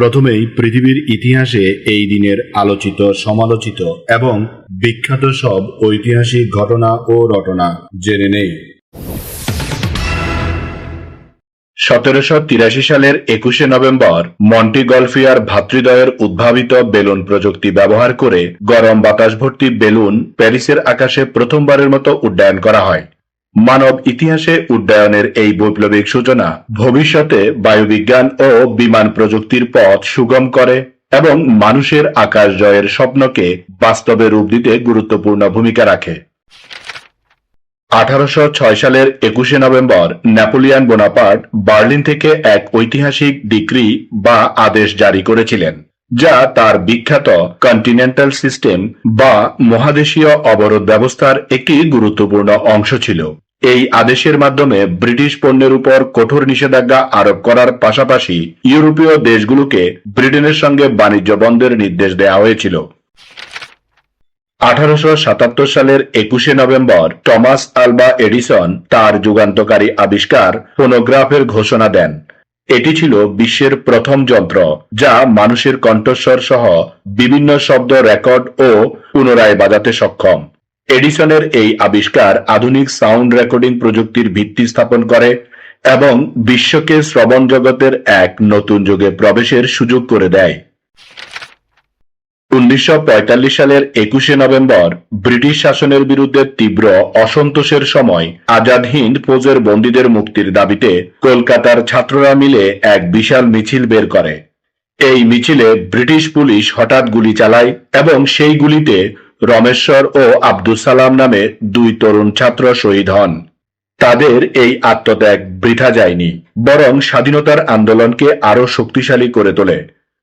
প্রথমেই পৃথিবীর ইতিহাসে এই দিনের আলোচিত, সমালোচিত এবং বিখ্যাত সব ঐতিহাসিক ঘটনা ও রটনা জেনে নেই। সতেরোশো তিরাশি সালের একুশে নভেম্বর, মন্টি মন্টিগলফিয়ার ভাতৃদ্বয়ের উদ্ভাবিত বেলুন প্রযুক্তি ব্যবহার করে গরম বাতাস ভর্তি বেলুন প্যারিসের আকাশে প্রথমবারের মতো উড্ডয়ন করা হয়। মানব ইতিহাসে উড্ডয়নের এই বৈপ্লবিক সূচনা ভবিষ্যতে বায়ুবিজ্ঞান ও বিমান প্রযুক্তির পথ সুগম করে এবং মানুষের আকাশ জয়ের স্বপ্নকে বাস্তবে রূপ দিতে গুরুত্বপূর্ণ ভূমিকা রাখে। আঠারোশো ছয় সালের একুশে নভেম্বর নেপোলিয়ান বোনাপার্ট বার্লিন থেকে এক ঐতিহাসিক ডিক্রি বা আদেশ জারি করেছিলেন, যা তার বিখ্যাত কন্টিনেন্টাল সিস্টেম বা মহাদেশীয় অবরোধ ব্যবস্থার একটি গুরুত্বপূর্ণ অংশ ছিল। এই আদেশের মাধ্যমে ব্রিটিশ পণ্যের উপর কঠোর নিষেধাজ্ঞা আরোপ করার পাশাপাশি ইউরোপীয় দেশগুলোকে ব্রিটেনের সঙ্গে বাণিজ্য বন্ধের নির্দেশ দেওয়া হয়েছিল। আঠারোশো সাতাত্তর সালের একুশে নভেম্বর টমাস আলবা এডিসন তার যুগান্তকারী আবিষ্কার ফোনোগ্রাফের ঘোষণা দেন। এটি ছিল বিশ্বের প্রথম যন্ত্র, যা মানুষের কণ্ঠস্বর সহ বিভিন্ন শব্দ রেকর্ড ও পুনরায় বাজাতে সক্ষম। এডিসনের এই আবিষ্কার আধুনিক সাউন্ড রেকর্ডিং প্রযুক্তির ভিত্তি স্থাপন করে এবং বিশ্বকে শ্রবণ জগতের এক নতুন যুগে প্রবেশের সুযোগ করে দেয়। উনিশশো সালের একুশে নভেম্বর ব্রিটিশ শাসনের বিরুদ্ধে তীব্র অসন্তোষের সময় আজাদ হিন্দ ফৌজের বন্দীদের মুক্তির দাবিতে কলকাতার ছাত্ররা মিলে এক বিশাল মিছিল বের করে। এই মিছিলে ব্রিটিশ পুলিশ হঠাৎ গুলি চালায় এবং সেই গুলিতে রমেশ্বর ও আব্দুল সালাম নামে দুই তরুণ ছাত্র শহীদ হন। তাদের এই আত্মত্যাগ বৃথা যায়নি, বরং স্বাধীনতার আন্দোলনকে আরও শক্তিশালী করে তোলে।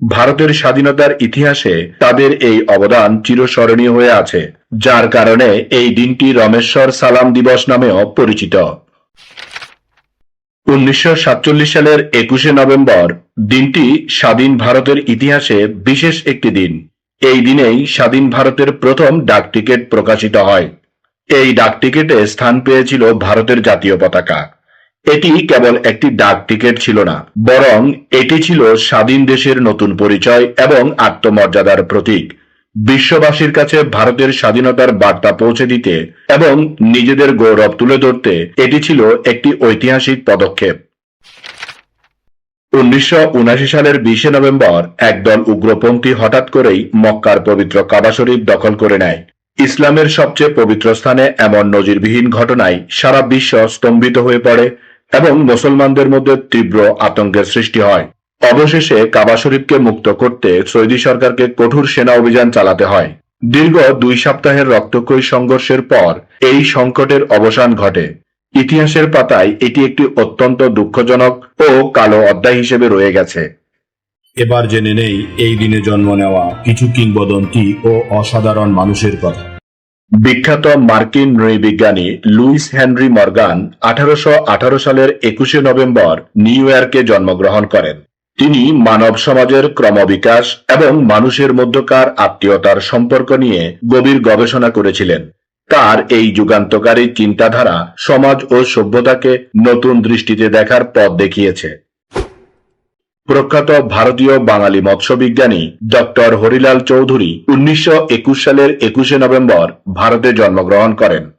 ভারতের স্বাধীনতার ইতিহাসে তাদের এই অবদান চিরস্মরণীয় হয়ে আছে, যার কারণে এই দিনটি রমেশ্বর সালাম দিবস নামেও পরিচিত। উনিশশো সাতচল্লিশ সালের একুশে নভেম্বর দিনটি স্বাধীন ভারতের ইতিহাসে বিশেষ একটি দিন। এই দিনেই স্বাধীন ভারতের প্রথম ডাক টিকিট প্রকাশিত হয়। এই ডাক টিকিটে স্থান পেয়েছিল ভারতের জাতীয় পতাকা। এটি কেবল একটি ডাক টিকিট ছিল না, বরং এটি ছিল স্বাধীন দেশের নতুন পরিচয় এবং আত্মমর্যাদার প্রতীক। বিশ্ববাসীর কাছে ভারতের স্বাধীনতার বার্তা পৌঁছে দিতে এবং নিজেদের গৌরব তুলে ধরতে এটি ছিল একটি ঐতিহাসিক পদক্ষেপ। উনিশশো সালের বিশে নভেম্বর একদল উগ্রপন্থী হঠাৎ করেই মক্কার পবিত্র কাবা শরীফ দখল করে নেয়। ইসলামের সবচেয়ে পবিত্র স্থানে এমন নজিরবিহীন ঘটনায় সারা বিশ্ব স্তম্ভিত হয়ে পড়ে এবং মুসলমানদের মধ্যে তীব্র আতঙ্কের সৃষ্টি হয়। অবশেষে কাবা শরীফকে মুক্ত করতে সৌদি সরকারকে কঠোর সেনা অভিযান চালাতে হয়। দীর্ঘ দুই সপ্তাহের রক্তক্ষয়ী সংঘর্ষের পর এই সংকটের অবসান ঘটে। ইতিহাসের পাতায় এটি একটি অত্যন্ত দুঃখজনক ও কালো অধ্যায় হিসেবে রয়ে গেছে। এবার জেনে নেই এই দিনে জন্ম নেওয়া কিছু কিংবদন্তি ও অসাধারণ মানুষের কথা। বিখ্যাত মার্কিন নৃবিজ্ঞানী লুইস হেনরি মর্গান আঠারোশো আঠারো সালের একুশে নভেম্বর নিউ ইয়র্কে জন্মগ্রহণ করেন। তিনি মানব সমাজের ক্রমবিকাশ এবং মানুষের মধ্যকার আত্মীয়তার সম্পর্ক নিয়ে গভীর গবেষণা করেছিলেন। তার এই যুগান্তকারী চিন্তাধারা সমাজ ও সভ্যতাকে নতুন দৃষ্টিতে দেখার পথ দেখিয়েছে। প্রখ্যাত ভারতীয় বাঙালি মৎস্যবিজ্ঞানী ডক্টর হরিলাল চৌধুরী উনিশশো একুশ সালের একুশে নভেম্বর ভারতে জন্মগ্রহণ করেন।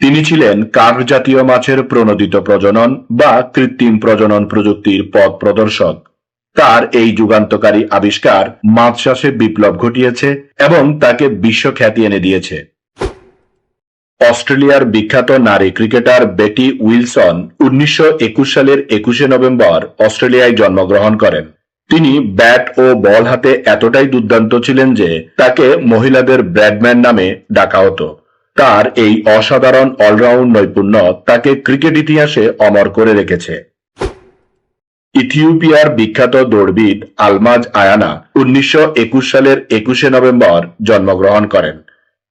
তিনি ছিলেন কার্ভ জাতীয় মাছের প্রণোদিত প্রজনন বা কৃত্রিম প্রজনন প্রযুক্তির পথ প্রদর্শক। তার এই যুগান্তকারী আবিষ্কার মাছ চাষে বিপ্লব ঘটিয়েছে এবং তাকে বিশ্বখ্যাতি এনে দিয়েছে। অস্ট্রেলিয়ার বিখ্যাত নারী ক্রিকেটার বেটি উইলসন উনিশশো একুশ সালের একুশে নভেম্বর অস্ট্রেলিয়ায় জন্মগ্রহণ করেন। তিনি ব্যাট ও বল হাতে এতটাই দুর্দান্ত ছিলেন যে তাকে মহিলাদের ব্র্যাডম্যান নামে ডাকা হতো। তার এই অসাধারণ অলরাউন্ড নৈপুণ্য তাকে ক্রিকেট ইতিহাসে অমর করে রেখেছে। ইথিওপিয়ার বিখ্যাত দৌড়বিদ আলমাজ আয়ানা উনিশশো একুশ সালের একুশে নভেম্বর জন্মগ্রহণ করেন।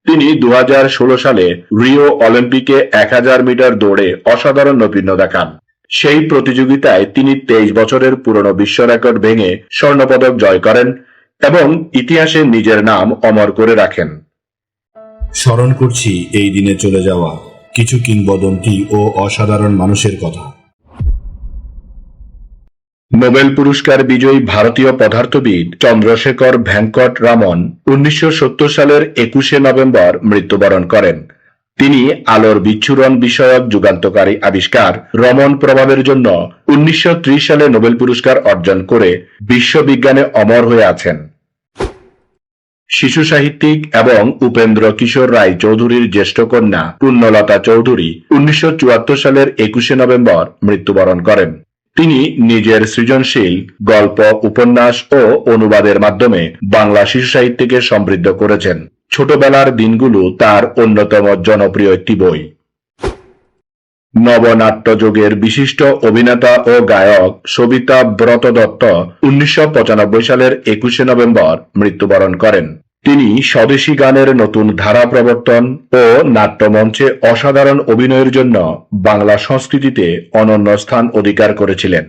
তিনি দু হাজার ষোলো সালে রিও অলিম্পিকে এক হাজার মিটার দৌড়ে অসাধারণ নৈপুণ্য দেখান। সেই প্রতিযোগিতায় তিনি তেইশ বছরের পুরনো বিশ্ব রেকর্ড ভেঙে স্বর্ণপদক জয় করেন এবং ইতিহাসে নিজের নাম অমর করে রাখেন। স্মরণ করছি এই দিনে চলে যাওয়া কিছু কিংবদন্তি ও অসাধারণ মানুষের কথা। নোবেল পুরস্কার বিজয়ী ভারতীয় পদার্থবিদ চন্দ্রশেখর ভেঙ্কট রামন উনিশশো সত্তর সালের একুশে নভেম্বর মৃত্যুবরণ করেন। তিনি আলোর বিচ্ছুরণ বিষয়ক যুগান্তকারী আবিষ্কার রমন প্রভাবের জন্য উনিশশো ত্রিশ সালে নোবেল পুরস্কার অর্জন করে বিশ্ববিজ্ঞানে অমর হয়ে আছেন। শিশু সাহিত্যিক এবং উপেন্দ্র কিশোর রায় চৌধুরীর জ্যেষ্ঠ কন্যা পুণ্যলতা চৌধুরী উনিশশো চুয়াত্তর সালের একুশে নভেম্বর মৃত্যুবরণ করেন। তিনি নিজের সৃজনশীল গল্প, উপন্যাস ও অনুবাদের মাধ্যমে বাংলা শিশু সাহিত্যকে সমৃদ্ধ করেছেন। ছোটবেলার দিনগুলো তার অন্যতম জনপ্রিয় একটি বই। নবনাট্যযুগের বিশিষ্ট অভিনেতা ও গায়ক সবিতা ব্রত দত্ত উনিশশো পঁচানব্বই সালের একুশে নভেম্বর মৃত্যুবরণ করেন। তিনি স্বদেশী গানের নতুন ধারা প্রবর্তন ও নাট্যমঞ্চে অসাধারণ অভিনয়ের জন্য বাংলা সংস্কৃতিতে অনন্য স্থান অধিকার করেছিলেন।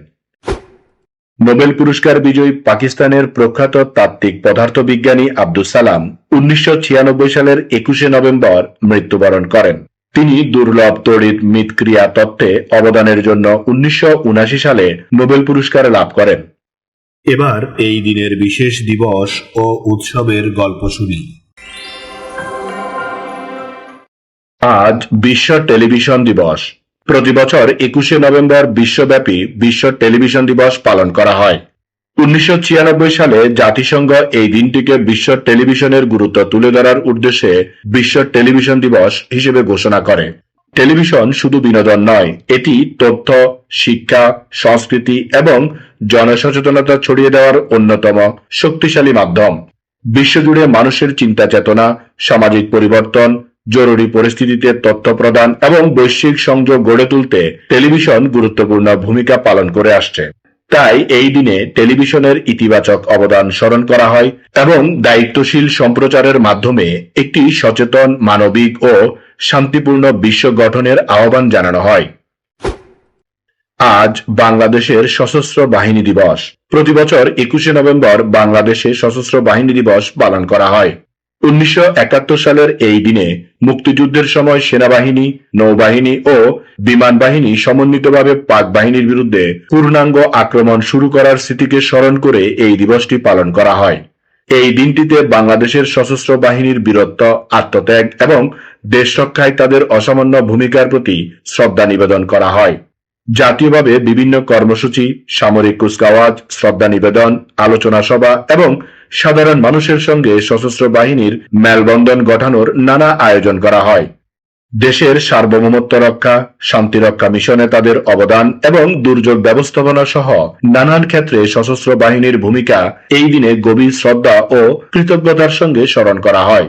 নোবেল পুরস্কার বিজয়ী পাকিস্তানের প্রখ্যাত তাত্ত্বিক পদার্থবিজ্ঞানী আব্দুস সালাম উনিশশো ছিয়ানব্বই সালের একুশে নভেম্বর মৃত্যুবরণ করেন। তিনি দুর্লভ, তড়িৎ মিতক্রিয়া তত্ত্বে অবদানের জন্য উনিশশো সালে নোবেল পুরস্কার লাভ করেন। এবার এই দিনের বিশেষ দিবস ও উৎসবের গল্প শুনি। আজ বিশ্ব টেলিভিশন দিবস। প্রতি বছর একুশে নভেম্বর বিশ্বব্যাপী বিশ্ব টেলিভিশন দিবস পালন করা হয়। উনিশশো ছিয়ানব্বই সালে জাতিসংঘ এই দিনটিকে বিশ্ব টেলিভিশনের গুরুত্ব তুলে ধরার উদ্দেশ্যে বিশ্ব টেলিভিশন দিবস হিসেবে ঘোষণা করে। টেলিভিশন শুধু বিনোদন নয়, এটি তথ্য, শিক্ষা, সংস্কৃতি এবং জনসচেতনতা ছড়িয়ে দেওয়ার অন্যতম শক্তিশালী মাধ্যম। বিশ্বজুড়ে মানুষের চিন্তা চেতনা, সামাজিক পরিবর্তন, জরুরি পরিস্থিতিতে তথ্য প্রদান এবং বৈশ্বিক সংযোগ গড়ে তুলতে টেলিভিশন গুরুত্বপূর্ণ ভূমিকা পালন করে আসছে। তাই এই দিনে টেলিভিশনের ইতিবাচক অবদান স্মরণ করা হয় এবং দায়িত্বশীল সম্প্রচারের মাধ্যমে একটি সচেতন, মানবিক ও শান্তিপূর্ণ বিশ্ব গঠনের আহ্বান জানানো হয়। আজ বাংলাদেশের সশস্ত্র বাহিনী দিবস। প্রতি বছর একুশে নভেম্বর বাংলাদেশে সশস্ত্র বাহিনী দিবস পালন করা হয়। উনিশশো সালের এই দিনে মুক্তিযুদ্ধের সময় সেনাবাহিনী, নৌবাহিনী ও বিমান বাহিনী সমন্বিতভাবে পাক বাহিনীর বিরুদ্ধে পূর্ণাঙ্গ আক্রমণ শুরু করার স্মৃতিকে স্মরণ করে এই দিবসটি পালন করা হয়। এই দিনটিতে বাংলাদেশের সশস্ত্র বাহিনীর বীরত্ব, আত্মত্যাগ এবং দেশ রক্ষায় তাদের অসামান্য ভূমিকার প্রতি শ্রদ্ধা নিবেদন করা হয়। জাতীয়ভাবে বিভিন্ন কর্মসূচি, সামরিক কুচকাওয়াজ, শ্রদ্ধা নিবেদন, আলোচনা সভা এবং সাধারণ মানুষের সঙ্গে সশস্ত্র বাহিনীর মেলবন্ধন গঠানোর নানা আয়োজন করা হয়। দেশের সার্বভৌমত্ব রক্ষা শান্তিরক্ষা মিশনে তাদের অবদান এবং দুর্যোগ ব্যবস্থাপনা সহ নানান ক্ষেত্রে সশস্ত্র বাহিনীর ভূমিকা এই দিনে গভীর শ্রদ্ধা ও কৃতজ্ঞতার সঙ্গে স্মরণ করা হয়।